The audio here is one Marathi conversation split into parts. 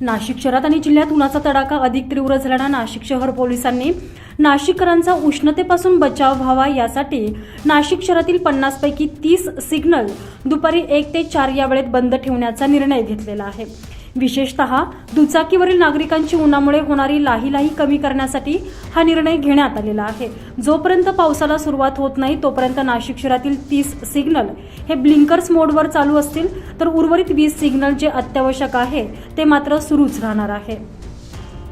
नाशिक शहरात आणि जिल्ह्यात उन्हाचा तडाखा अधिक तीव्र झाल्यानं नाशिक शहर पोलिसांनी नाशिककरांचा उष्णतेपासून बचाव व्हावा यासाठी नाशिक शहरातील पन्नासपैकी तीस सिग्नल दुपारी एक ते चार या वेळेत बंद ठेवण्याचा निर्णय घेतलेला आहे. विशेषतः दुचाकीवरील नागरिकांची उन्हामुळे होणारी लाहीलाही कमी करण्यासाठी हा निर्णय घेण्यात आलेला आहे. जोपर्यंत पावसाला सुरुवात होत नाही तोपर्यंत नाशिक शहरातील तीस सिग्नल हे ब्लिंकर्स मोडवर चालू असतील तर उर्वरित वीस सिग्नल जे अत्यावश्यक आहे ते मात्र सुरूच राहणार आहे.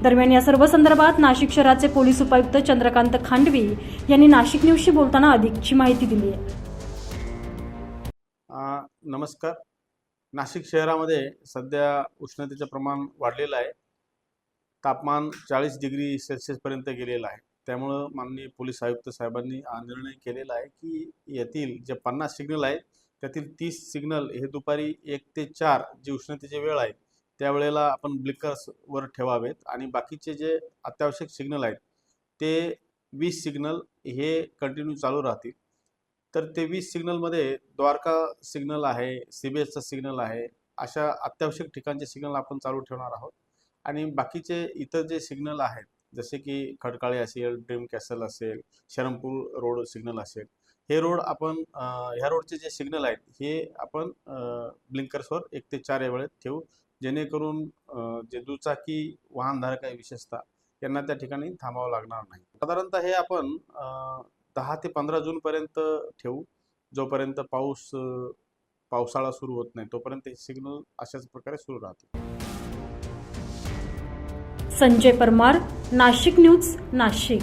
दरम्यान या सर्व संदर्भात नाशिक शहराचे पोलीस उपायुक्त चंद्रकांत खांडवी यांनी नाशिक न्यूजशी बोलताना अधिकची माहिती दिली आहे. नमस्कार. नाशिक शहरामध्ये सध्या उष्णतेचं प्रमाण वाढलेलं आहे. तापमान चाळीस डिग्री सेल्सिअसपर्यंत गेलेलं आहे. त्यामुळं माननीय पोलीस आयुक्त साहेबांनी हा निर्णय केलेला आहे की येथील जे पन्नास सिग्नल आहेत त्यातील तीस सिग्नल हे दुपारी एक ते चार जी उष्णतेची वेळ आहे त्यावेळेला आपण ब्लिकर्सवर ठेवावेत. आणि बाकीचे जे अत्यावश्यक सिग्नल आहेत ते वीस सिग्नल हे कंटिन्यू चालू राहतील. तर ते वीस सिग्नलमध्ये द्वारका सिग्नल आहे सी बी एसचा सिग्नल आहे अशा अत्यावश्यक ठिकाणचे सिग्नल आपण चालू ठेवणार आहोत. आणि बाकीचे इतर जे सिग्नल आहेत जसे की खडकाळे असेल ड्रीम कॅसल असेल शरमपूर रोड सिग्नल असेल हे रोड आपण ह्या रोडचे जे सिग्नल आहेत हे आपण ब्लिंकर्सवर एक ते चार या वेळेत ठेवू जेणेकरून जे दुचाकी वाहनधारक आहे विशेषतः यांना त्या ठिकाणी थांबावं लागणार नाही. साधारणतः हे आपण दहा ते पंधरा जूनपर्यंत ठेवू. जोपर्यंत पाऊस पावसाळा सुरू होत नाही तोपर्यंत हे सिग्नल अशाच प्रकारे सुरू राहतील संजय परमार नाशिक न्यूज नाशिक.